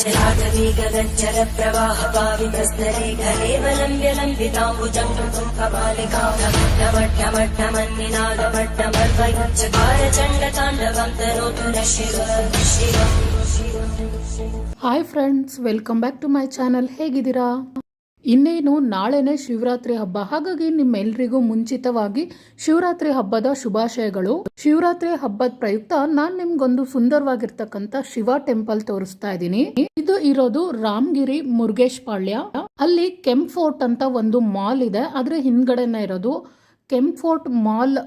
चलाटवीगगज्जर प्रवाह पावितस्तरे घलेवलम्ब्य लम्बिताम्बुजम् टुम्कपालिकामट्टमट्टमन्निनादमट्टमर्वयुच्चकार चण्डताण्डवम् तरोतु न Shiva Shiva hi friends welcome back to my channel ಹೇಗಿದ್ದೀರಾ ಇನ್ನೇನು ನಾಳೆನೇ ಶಿವರಾತ್ರಿ ಹಬ್ಬ. ಹಾಗಾಗಿ ನಿಮ್ಮೆಲ್ರಿಗೂ ಮುಂಚಿತವಾಗಿ ಶಿವರಾತ್ರಿ ಹಬ್ಬದ ಶುಭಾಶಯಗಳು. ಶಿವರಾತ್ರಿ ಹಬ್ಬದ ಪ್ರಯುಕ್ತ ನಾನ್ ನಿಮ್ಗೊಂದು ಸುಂದರವಾಗಿರ್ತಕ್ಕಂಥ ಶಿವ ಟೆಂಪಲ್ ತೋರಿಸ್ತಾ ಇದ್ದೀನಿ. ಇದು ಇರೋದು ರಾಮಗಿರಿ ಮುರುಗೇಶ್ ಪಾಳ್ಯ. ಅಲ್ಲಿ ಕೆಂಪ್ ಫೋರ್ಟ್ ಅಂತ ಒಂದು ಮಾಲ್ ಇದೆ. ಅದ್ರ ಹಿಂದ್ಗಡೆನೇ ಇರೋದು ಕೆಂಪ್ ಫೋರ್ಟ್ ಮಾಲ್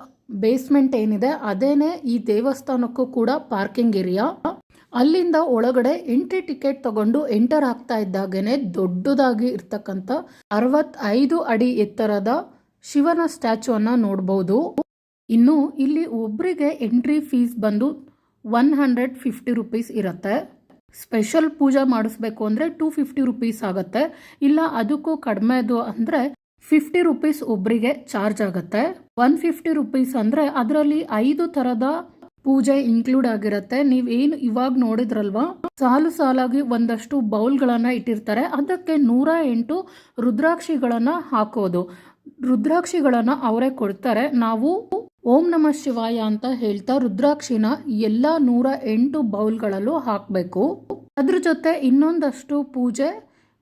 ಬೇಸ್ಮೆಂಟ್ ಏನಿದೆ, ಅದೇನೆ ಈ ದೇವಸ್ಥಾನಕ್ಕೂ ಕೂಡ ಪಾರ್ಕಿಂಗ್ ಏರಿಯಾ ಅಲ್ಲಿಂದ ಒಳಗಡೆ ಎಂಟ್ರಿ ಟಿಕೆಟ್ ತಗೊಂಡು ಎಂಟರ್ ಆಗ್ತಾ ಇದ್ದಾಗೇನೆ ದೊಡ್ಡದಾಗಿ ಇರ್ತಕ್ಕಂಥ ಅರವತ್ತೈದು ಅಡಿ ಎತ್ತರದ ಶಿವನ ಸ್ಟ್ಯಾಚುವನ್ನ ನೋಡಬಹುದು ಇನ್ನು ಇಲ್ಲಿ ಒಬ್ಬರಿಗೆ ಎಂಟ್ರಿ ಫೀಸ್ ಬಂದು ಒನ್ ಹಂಡ್ರೆಡ್ ಫಿಫ್ಟಿ ರುಪೀಸ್ ಇರುತ್ತೆ. ಸ್ಪೆಷಲ್ ಪೂಜೆ ಮಾಡಿಸ್ಬೇಕು ಅಂದರೆ ಟೂ ಫಿಫ್ಟಿ ರುಪೀಸ್ ಆಗುತ್ತೆ. ಇಲ್ಲ, ಅದಕ್ಕೂ ಕಡಿಮೆದು ಅಂದರೆ ಫಿಫ್ಟಿ ರುಪೀಸ್ ಒಬ್ಬರಿಗೆ ಚಾರ್ಜ್ ಆಗುತ್ತೆ. ಒನ್ ಫಿಫ್ಟಿ ರುಪೀಸ್ ಅಂದರೆ ಅದರಲ್ಲಿ ಐದು ಥರದ ಪೂಜೆ ಇನ್ಕ್ಲೂಡ್ ಆಗಿರುತ್ತೆ. ಏನು ಇವಾಗ ನೋಡಿದ್ರಲ್ವಾ? ಸಾಲು ಸಾಲಾಗಿ ಒಂದಷ್ಟು ಬೌಲ್ಗಳನ್ನು ಇಟ್ಟಿರ್ತಾರೆ. ಅದಕ್ಕೆ ನೂರ ಎಂಟು ರುದ್ರಾಕ್ಷಿಗಳನ್ನು ಹಾಕೋದು. ರುದ್ರಾಕ್ಷಿಗಳನ್ನು ಅವರೇ ಕೊಡ್ತಾರೆ. ನಾವು ಓಂ ನಮ ಶಿವಾಯ ಅಂತ ಹೇಳ್ತಾ ರುದ್ರಾಕ್ಷಿನ ಎಲ್ಲ ನೂರ ಎಂಟು ಬೌಲ್ಗಳಲ್ಲೂ ಹಾಕಬೇಕು. ಅದ್ರ ಜೊತೆ ಇನ್ನೊಂದಷ್ಟು ಪೂಜೆ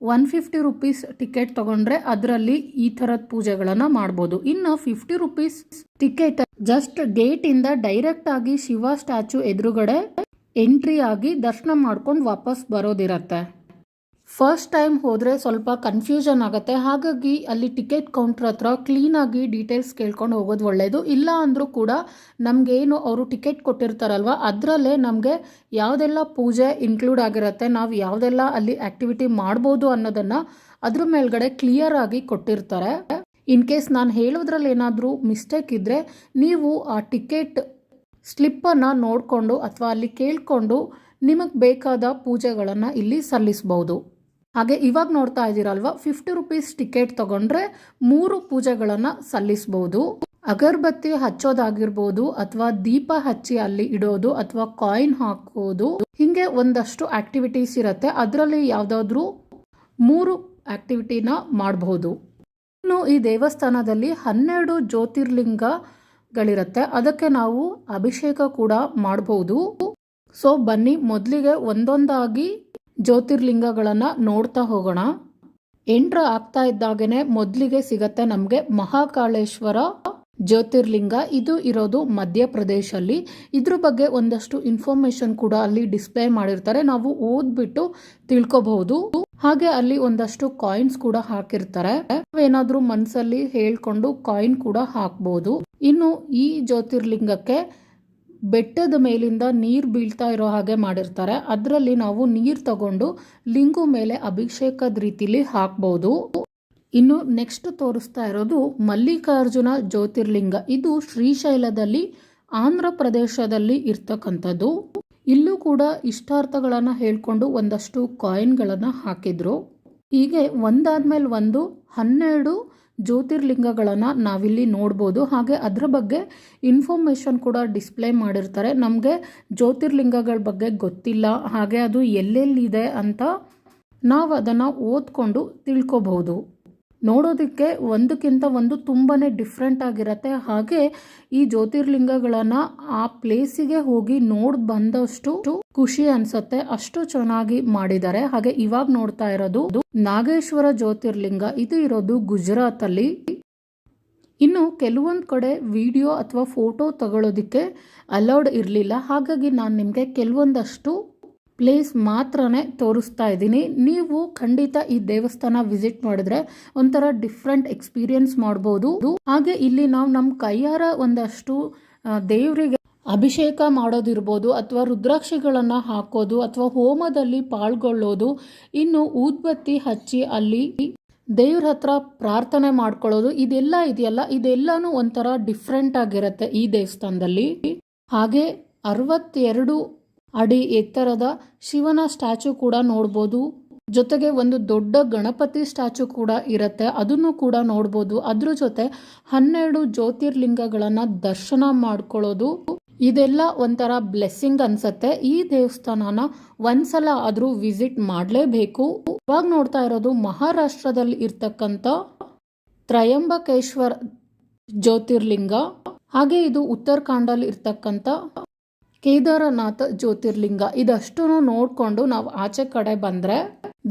ಒನ್ ಫಿಫ್ಟಿ ರುಪೀಸ್ ಟಿಕೆಟ್ ತಗೊಂಡ್ರೆ ಅದರಲ್ಲಿ ಈ ಥರದ ಪೂಜೆಗಳನ್ನು ಮಾಡ್ಬೋದು. ಇನ್ನು fifty rupees ticket just gate ಇಂದ ಡೈರೆಕ್ಟ್ ಆಗಿ ಶಿವ ಸ್ಟ್ಯಾಚು ಎದುರುಗಡೆ ಎಂಟ್ರಿ ಆಗಿ ದರ್ಶನ ಮಾಡ್ಕೊಂಡು ವಾಪಸ್ ಬರೋದಿರತ್ತೆ. ಫಸ್ಟ್ ಟೈಮ್ ಹೋದರೆ ಸ್ವಲ್ಪ ಕನ್ಫ್ಯೂಷನ್ ಆಗುತ್ತೆ. ಹಾಗಾಗಿ ಅಲ್ಲಿ ಟಿಕೆಟ್ ಕೌಂಟ್ರ್ ಹತ್ರ ಕ್ಲೀನಾಗಿ ಡೀಟೇಲ್ಸ್ ಕೇಳ್ಕೊಂಡು ಹೋಗೋದು ಒಳ್ಳೆಯದು ಇಲ್ಲ ಅಂದರೂ ಕೂಡ ನಮಗೇನು ಅವರು ಟಿಕೆಟ್ ಕೊಟ್ಟಿರ್ತಾರಲ್ವ, ಅದರಲ್ಲೇ ನಮಗೆ ಯಾವುದೆಲ್ಲ ಪೂಜೆ ಇನ್ಕ್ಲೂಡ್ ಆಗಿರುತ್ತೆ, ನಾವು ಯಾವುದೆಲ್ಲ ಅಲ್ಲಿ ಆ್ಯಕ್ಟಿವಿಟಿ ಮಾಡ್ಬೋದು ಅನ್ನೋದನ್ನು ಅದ್ರ ಮೇಲ್ಗಡೆ ಕ್ಲಿಯರ್ ಆಗಿ ಕೊಟ್ಟಿರ್ತಾರೆ. ಇನ್ ಕೇಸ್ ನಾನು ಹೇಳೋದ್ರಲ್ಲಿ ಏನಾದರೂ ಮಿಸ್ಟೇಕ್ ಇದ್ದರೆ ನೀವು ಆ ಟಿಕೆಟ್ ಸ್ಲಿಪ್ಪನ್ನು ನೋಡಿಕೊಂಡು ಅಥವಾ ಅಲ್ಲಿ ಕೇಳಿಕೊಂಡು ನಿಮಗೆ ಬೇಕಾದ ಪೂಜೆಗಳನ್ನು ಇಲ್ಲಿ ಸಲ್ಲಿಸ್ಬೋದು. ಹಾಗೆ ಇವಾಗ ನೋಡ್ತಾ ಇದ್ದೀರಲ್ವ ಫಿಫ್ಟಿ ರುಪೀಸ್ ಟಿಕೆಟ್ ತಗೊಂಡ್ರೆ ಮೂರು ಪೂಜೆಗಳನ್ನು ಸಲ್ಲಿಸ್ಬೋದು. ಅಗರಬತ್ತಿ ಹಚ್ಚೋದಾಗಿರ್ಬೋದು ಅಥವಾ ದೀಪ ಹಚ್ಚಿ ಅಲ್ಲಿ ಇಡೋದು ಅಥವಾ ಕಾಯಿನ್ ಹಾಕೋದು. ಹಿಂಗೆ ಒಂದಷ್ಟು ಆಕ್ಟಿವಿಟೀಸ್ ಇರುತ್ತೆ. ಅದರಲ್ಲಿ ಯಾವುದಾದ್ರೂ ಮೂರು ಆಕ್ಟಿವಿಟಿನ ಮಾಡಬಹುದು ಇನ್ನು ಈ ದೇವಸ್ಥಾನದಲ್ಲಿ ಹನ್ನೆರಡು ಜ್ಯೋತಿರ್ಲಿಂಗಗಳಿರುತ್ತೆ. ಅದಕ್ಕೆ ನಾವು ಅಭಿಷೇಕ ಕೂಡ ಮಾಡಬಹುದು ಸೊ ಬನ್ನಿ, ಮೊದಲಿಗೆ ಒಂದೊಂದಾಗಿ ಜ್ಯೋತಿರ್ಲಿಂಗಗಳನ್ನು ನೋಡ್ತಾ ಹೋಗೋಣ. ಎಂಟ್ರು ಆಗ್ತಾ ಇದ್ದಾಗೇನೆ ಮೊದಲಿಗೆ ಸಿಗತ್ತೆ ನಮಗೆ ಮಹಾಕಾಳೇಶ್ವರ ಜ್ಯೋತಿರ್ಲಿಂಗ. ಇದು ಇರೋದು ಮಧ್ಯಪ್ರದೇಶಲ್ಲಿ. ಇದ್ರ ಬಗ್ಗೆ ಒಂದಷ್ಟು ಇನ್ಫಾರ್ಮೇಶನ್ ಕೂಡ ಅಲ್ಲಿ ಡಿಸ್ಪ್ಲೇ ಮಾಡಿರ್ತಾರೆ. ನಾವು ಓದ್ಬಿಟ್ಟು ತಿಳ್ಕೊಬಹುದು. ಹಾಗೆ ಅಲ್ಲಿ ಒಂದಷ್ಟು ಕಾಯಿನ್ಸ್ ಕೂಡ ಹಾಕಿರ್ತಾರೆ. ನಾವೇನಾದ್ರೂ ಮನ್ಸಲ್ಲಿ ಹೇಳ್ಕೊಂಡು ಕಾಯಿನ್ ಕೂಡ ಹಾಕ್ಬೋದು. ಇನ್ನು ಈ ಜ್ಯೋತಿರ್ಲಿಂಗಕ್ಕೆ ಬೆಟ್ಟದ ಮೇಲಿಂದ ನೀರು ಬೀಳ್ತಾ ಇರೋ ಹಾಗೆ ಮಾಡಿರ್ತಾರೆ. ಅದರಲ್ಲಿ ನಾವು ನೀರು ತಗೊಂಡು ಲಿಂಗು ಮೇಲೆ ಅಭಿಷೇಕದ ರೀತಿಲಿ ಹಾಕ್ಬೋದು. ಇನ್ನು ನೆಕ್ಸ್ಟ್ ತೋರಿಸ್ತಾ ಇರೋದು ಮಲ್ಲಿಕಾರ್ಜುನ ಜ್ಯೋತಿರ್ಲಿಂಗ. ಇದು ಶ್ರೀಶೈಲದಲ್ಲಿ ಆಂಧ್ರ ಪ್ರದೇಶದಲ್ಲಿ ಇರ್ತಕ್ಕಂಥದ್ದು. ಇಲ್ಲೂ ಕೂಡ ಇಷ್ಟಾರ್ಥಗಳನ್ನು ಹೇಳ್ಕೊಂಡು ಒಂದಷ್ಟು ಕಾಯಿನ್ಗಳನ್ನು ಹಾಕಿದ್ರು. ಹೀಗೆ ಒಂದಾದ್ಮೇಲೆ ಒಂದು, ಹನ್ನೆರಡು ಜ್ಯೋತಿರ್ಲಿಂಗಗಳನ್ನು ನಾವಿಲ್ಲಿ ನೋಡ್ಬೋದು. ಹಾಗೆ ಅದರ ಬಗ್ಗೆ ಇನ್ಫಾರ್ಮೇಷನ್ ಕೂಡ ಡಿಸ್ಪ್ಲೇ ಮಾಡಿರ್ತಾರೆ. ನಮಗೆ ಜ್ಯೋತಿರ್ಲಿಂಗಗಳ ಬಗ್ಗೆ ಗೊತ್ತಿಲ್ಲ. ಹಾಗೆ ಅದು ಎಲ್ಲೆಲ್ಲಿದೆ ಅಂತ ನಾವು ಅದನ್ನು ಓದ್ಕೊಂಡು ತಿಳ್ಕೊಬಹುದು. ನೋಡೋದಕ್ಕೆ ಒಂದಕ್ಕಿಂತ ಒಂದು ತುಂಬಾ ಡಿಫ್ರೆಂಟ್ ಆಗಿರುತ್ತೆ. ಹಾಗೆ ಈ ಜ್ಯೋತಿರ್ಲಿಂಗಗಳನ್ನು ಆ ಪ್ಲೇಸಿಗೆ ಹೋಗಿ ನೋಡ್ ಬಂದಷ್ಟು ಖುಷಿ ಅನ್ಸತ್ತೆ. ಅಷ್ಟು ಚೆನ್ನಾಗಿ ಮಾಡಿದ್ದಾರೆ. ಹಾಗೆ ಇವಾಗ ನೋಡ್ತಾ ಇರೋದು ನಾಗೇಶ್ವರ ಜ್ಯೋತಿರ್ಲಿಂಗ. ಇದು ಇರೋದು ಗುಜರಾತ್ ಅಲ್ಲಿ ಇನ್ನು ಕೆಲವೊಂದು ಕಡೆ ವಿಡಿಯೋ ಅಥವಾ ಫೋಟೋ ತಗೊಳ್ಳೋದಕ್ಕೆ ಅಲೌಡ್ ಇರಲಿಲ್ಲ. ಹಾಗಾಗಿ ನಾನು ನಿಮಗೆ ಕೆಲವೊಂದಷ್ಟು ಪ್ಲೇಸ್ ಮಾತ್ರನೇ ತೋರಿಸ್ತಾ ಇದ್ದೀನಿ. ನೀವು ಖಂಡಿತ ಈ ದೇವಸ್ಥಾನ ವಿಸಿಟ್ ಮಾಡಿದ್ರೆ ಒಂಥರ ಡಿಫ್ರೆಂಟ್ ಎಕ್ಸ್ಪೀರಿಯನ್ಸ್ ಮಾಡ್ಬೋದು. ಹಾಗೆ ಇಲ್ಲಿ ನಾವು ನಮ್ಮ ಕೈಯಾರ ಒಂದಷ್ಟು ದೇವರಿಗೆ ಅಭಿಷೇಕ ಮಾಡೋದಿರ್ಬೋದು ಅಥವಾ ರುದ್ರಾಕ್ಷಿಗಳನ್ನು ಹಾಕೋದು ಅಥವಾ ಹೋಮದಲ್ಲಿ ಪಾಲ್ಗೊಳ್ಳೋದು. ಇನ್ನು ಊದ್ಬತ್ತಿ ಹಚ್ಚಿ ಅಲ್ಲಿ ದೇವ್ರ ಹತ್ರ ಪ್ರಾರ್ಥನೆ ಮಾಡ್ಕೊಳ್ಳೋದು. ಇದೆಲ್ಲ ಇದೆಯಲ್ಲ, ಇದೆಲ್ಲನೂ ಒಂಥರ ಡಿಫ್ರೆಂಟ್ ಆಗಿರುತ್ತೆ ಈ ದೇವಸ್ಥಾನದಲ್ಲಿ. ಹಾಗೆ ಅರವತ್ತೆರಡು ಅಡಿ ಎತ್ತರದ ಶಿವನ ಸ್ಟ್ಯಾಚು ಕೂಡ ನೋಡ್ಬೋದು. ಜೊತೆಗೆ ಒಂದು ದೊಡ್ಡ ಗಣಪತಿ ಸ್ಟ್ಯಾಚು ಕೂಡ ಇರುತ್ತೆ. ಅದನ್ನು ಕೂಡ ನೋಡ್ಬೋದು. ಅದ್ರ ಜೊತೆ ಹನ್ನೆರಡು ಜ್ಯೋತಿರ್ಲಿಂಗಗಳನ್ನು ದರ್ಶನ ಮಾಡ್ಕೊಳ್ಳೋದು. ಇದೆಲ್ಲ ಒಂಥರ ಬ್ಲೆಸ್ಸಿಂಗ್ ಅನ್ಸತ್ತೆ. ಈ ದೇವಸ್ಥಾನನ ಒಂದ್ಸಲ ಆದರೂ ವಿಸಿಟ್ ಮಾಡಲೇಬೇಕು. ಇವಾಗ ನೋಡ್ತಾ ಇರೋದು ಮಹಾರಾಷ್ಟ್ರದಲ್ಲಿ ಇರ್ತಕ್ಕಂಥ ತ್ರಯಂಬಕೇಶ್ವರ್ ಜ್ಯೋತಿರ್ಲಿಂಗ. ಹಾಗೆ ಇದು ಉತ್ತರಾಖಂಡಲ್ಲಿ ಇರ್ತಕ್ಕಂಥ ಕೇದಾರನಾಥ ಜ್ಯೋತಿರ್ಲಿಂಗ. ಇದಷ್ಟು ನೋಡ್ಕೊಂಡು ನಾವು ಆಚೆ ಕಡೆ ಬಂದ್ರೆ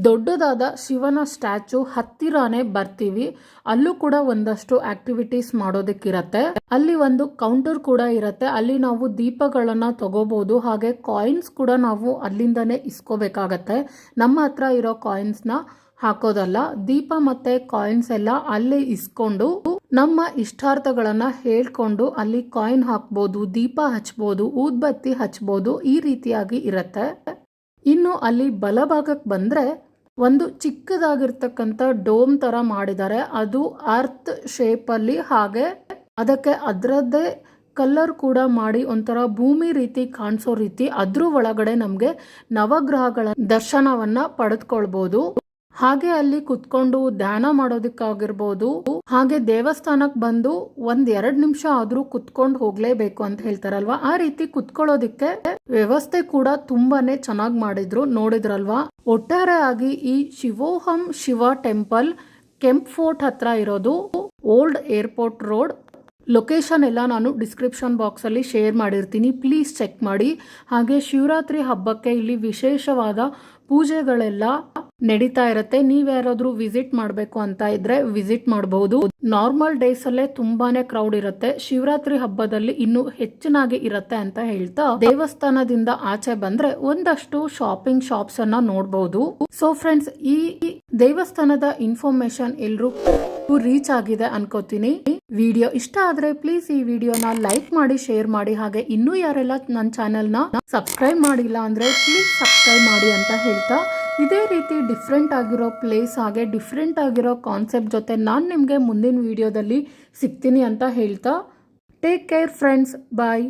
ದೊಡ್ಡದಾದ ಶಿವನ ಸ್ಟ್ಯಾಚು ಹತ್ತಿರಾನೇ ಬರ್ತೀವಿ. ಅಲ್ಲೂ ಕೂಡ ಒಂದಷ್ಟು ಆಕ್ಟಿವಿಟೀಸ್ ಮಾಡೋದಕ್ಕಿರತ್ತೆ. ಅಲ್ಲಿ ಒಂದು ಕೌಂಟರ್ ಕೂಡ ಇರತ್ತೆ. ಅಲ್ಲಿ ನಾವು ದೀಪಗಳನ್ನ ತಗೋಬಹುದು ಹಾಗೆ ಕಾಯಿನ್ಸ್ ಕೂಡ ನಾವು ಅಲ್ಲಿಂದನೇ ಇಸ್ಕೋಬೇಕಾಗತ್ತೆ. ನಮ್ಮ ಹತ್ರ ಇರೋ ಕಾಯಿನ್ಸ್ನ ಹಾಕೋದಲ್ಲ. ದೀಪ ಮತ್ತೆ ಕಾಯಿನ್ಸ್ ಎಲ್ಲ ಅಲ್ಲೇ ಇಸ್ಕೊಂಡು ನಮ್ಮ ಇಷ್ಟಾರ್ಥಗಳನ್ನು ಹೇಳ್ಕೊಂಡು ಅಲ್ಲಿ ಕಾಯಿನ್ ಹಾಕ್ಬೋದು, ದೀಪ ಹಚ್ಬೋದು, ಊದ್ಬತ್ತಿ ಹಚ್ಬೋದು ಈ ರೀತಿಯಾಗಿ ಇರುತ್ತೆ. ಇನ್ನು ಅಲ್ಲಿ ಬಲಭಾಗಕ್ಕೆ ಬಂದರೆ ಒಂದು ಚಿಕ್ಕದಾಗಿರ್ತಕ್ಕಂಥ ಡೋಮ್ ಥರ ಮಾಡಿದ್ದಾರೆ. ಅದು ಅರ್ತ್ ಶೇಪಲ್ಲಿ ಹಾಗೆ ಅದಕ್ಕೆ ಅದರದ್ದೇ ಕಲ್ಲರ್ ಕೂಡ ಮಾಡಿ ಒಂಥರ ಭೂಮಿ ರೀತಿ ಕಾಣಿಸೋ ರೀತಿ ಅದ್ರ ಒಳಗಡೆ ನಮಗೆ ನವಗ್ರಹಗಳ ದರ್ಶನವನ್ನು ಪಡೆದುಕೊಳ್ಬಹುದು ಹಾಗೆ ಅಲ್ಲಿ ಕುತ್ಕೊಂಡು ಧ್ಯಾನ ಮಾಡೋದಕ್ಕಾಗಿರ್ಬೋದು. ಹಾಗೆ ದೇವಸ್ಥಾನಕ್ಕೆ ಬಂದು ಒಂದ್ ಎರಡ್ ನಿಮಿಷ ಆದ್ರೂ ಕುತ್ಕೊಂಡು ಹೋಗ್ಲೇಬೇಕು ಅಂತ ಹೇಳ್ತಾರಲ್ವಾ? ಆ ರೀತಿ ಕುತ್ಕೊಳ್ಳೋದಿಕ್ಕೆ ವ್ಯವಸ್ಥೆ ಕೂಡ ತುಂಬಾನೇ ಚೆನ್ನಾಗಿ ಮಾಡಿದ್ರು. ನೋಡಿದ್ರಲ್ವಾ? ಒಟ್ಟಾರೆ ಆಗಿ ಈ ಶಿವೋಹಂ ಶಿವ ಟೆಂಪಲ್ ಕೆಂಪ್ ಫೋರ್ಟ್ ಹತ್ರ ಇರೋದು ಓಲ್ಡ್ ಏರ್ಪೋರ್ಟ್ ರೋಡ್. ಲೊಕೇಶನ್ ಎಲ್ಲ ನಾನು ಡಿಸ್ಕ್ರಿಪ್ಷನ್ ಬಾಕ್ಸಲ್ಲಿ ಶೇರ್ ಮಾಡಿರ್ತೀನಿ. ಪ್ಲೀಸ್ ಚೆಕ್ ಮಾಡಿ. ಹಾಗೆ ಶಿವರಾತ್ರಿ ಹಬ್ಬಕ್ಕೆ ಇಲ್ಲಿ ವಿಶೇಷವಾದ ಪೂಜೆಗಳೆಲ್ಲ ನಡೀತಾ ಇರತ್ತೆ. ನೀವ್ಯಾರಾದ್ರೂ ವಿಸಿಟ್ ಮಾಡಬೇಕು ಅಂತ ಇದ್ರೆ ವಿಸಿಟ್ ಮಾಡಬಹುದು ನಾರ್ಮಲ್ ಡೇಸ್ ಅಲ್ಲೇ ತುಂಬಾನೇ ಕ್ರೌಡ್ ಇರುತ್ತೆ. ಶಿವರಾತ್ರಿ ಹಬ್ಬದಲ್ಲಿ ಇನ್ನು ಹೆಚ್ಚಿನಾಗಿ ಇರತ್ತೆ ಅಂತ ಹೇಳ್ತಾ ದೇವಸ್ಥಾನದಿಂದ ಆಚೆ ಬಂದ್ರೆ ಒಂದಷ್ಟು ಶಾಪಿಂಗ್ ಶಾಪ್ಸ್ ಅನ್ನ ನೋಡಬಹುದು ಸೊ ಫ್ರೆಂಡ್ಸ್ ಈ ದೇವಸ್ಥಾನದ ಇನ್ಫಾರ್ಮೇಶನ್ ಎಲ್ರು ರೀಚ್ ಆಗಿದೆ ಅನ್ಕೋತೀನಿ. ವಿಡಿಯೋ ಇಷ್ಟ ಆದ್ರೆ ಪ್ಲೀಸ್ ಈ ವಿಡಿಯೋನ ಲೈಕ್ ಮಾಡಿ ಶೇರ್ ಮಾಡಿ. ಹಾಗೆ ಇನ್ನೂ ಯಾರೆಲ್ಲ ನನ್ನ ಚಾನೆಲ್ನ ಸಬ್ಸ್ಕ್ರೈಬ್ ಮಾಡಿಲ್ಲ ಅಂದ್ರೆ ಪ್ಲೀಸ್ ಸಬ್ಸ್ಕ್ರೈಬ್ ಮಾಡಿ ಅಂತ ಹೇಳ್ತಾ ಇದೇ ರೀತಿ ಡಿಫ್ರೆಂಟ್ ಆಗಿರೋ ಪ್ಲೇಸ್ ಹಾಗೆ ಡಿಫ್ರೆಂಟ್ ಆಗಿರೋ ಕಾನ್ಸೆಪ್ಟ್ ಜೊತೆ ನಾನು ನಿಮಗೆ ಮುಂದಿನ ವಿಡಿಯೋದಲ್ಲಿ ಸಿಗ್ತೀನಿ ಅಂತ ಹೇಳ್ತಾ ಟೇಕ್ ಕೇರ್ ಫ್ರೆಂಡ್ಸ್ ಬಾಯ್